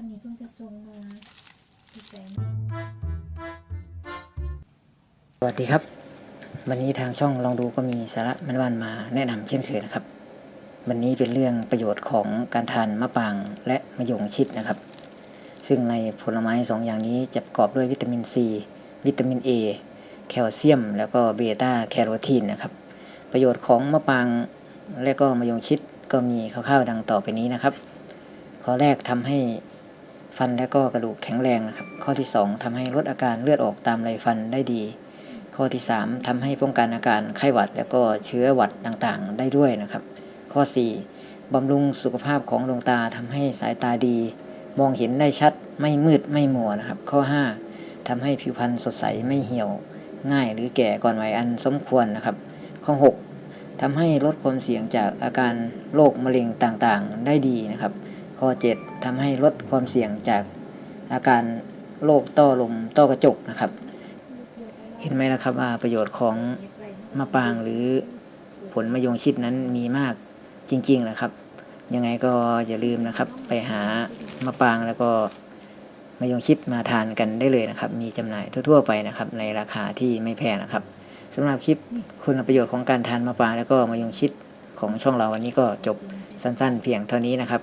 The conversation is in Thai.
วันนี้เพิ่งจะส่งมาที่แสนสวัสดีครับ วันนี้ทางช่องลองดูก็มีสาระมันวันมาแนะนำเช่นเคยนะครับ วันนี้เป็นเรื่องประโยชน์ของการทานมะปรางและมะยงชิดนะครับ ซึ่งในผลไม้สองอย่างนี้จะประกอบด้วยวิตามินซีวิตามิน A แคลเซียม แล้วก็เบต้าแคโรทีนนะครับ ประโยชน์ของมะปรางและก็มะยงชิดก็มีคร่าวๆดังต่อไปนี้นะครับ ข้อแรกทำให้ ฟันและก็กระดูกแข็งแรงนะครับ ข้อที่ 2ทำให้ลดอาการเลือดออกตามไรฟันได้ดี ข้อที่ 3ทำให้ป้องกันอาการไข้หวัด แล้วก็เชื้อหวัดต่างๆ ได้ด้วยนะครับ ข้อ 4บำรุงสุขภาพของดวงตาทำให้สายตาดี มองเห็นได้ชัดไม่มืดไม่มัวนะครับ ข้อ 5ทำให้ผิวพรรณสดใสไม่เหี่ยว ง่ายหรือแก่ก่อนวัยอันสมควรนะครับ ข้อ 6ทำให้ลดความเสี่ยงจากอาการโรคมะเร็งต่างๆ ได้ดีนะครับ ข้อ 7ทำให้ลดความเสี่ยงจากอาการโรคต้อลมต้อกระจกนะครับ เห็นไหมล่ะครับว่าประโยชน์ของมะปรางหรือผลมะยงชิดนั้นมีมากจริงๆนะครับ ยังไงก็อย่าลืมนะครับ ไปหามะปรางแล้วก็มะยงชิดมาทานกันได้เลยนะครับ มีจำหน่ายทั่วๆไปนะครับ ในราคาที่ไม่แพงนะครับสำหรับคลิปคุณประโยชน์ของการทานมะปรางแล้วก็มะยงชิดของช่องเราวันนี้ก็จบสั้นๆ เพียงเท่านี้นะครับ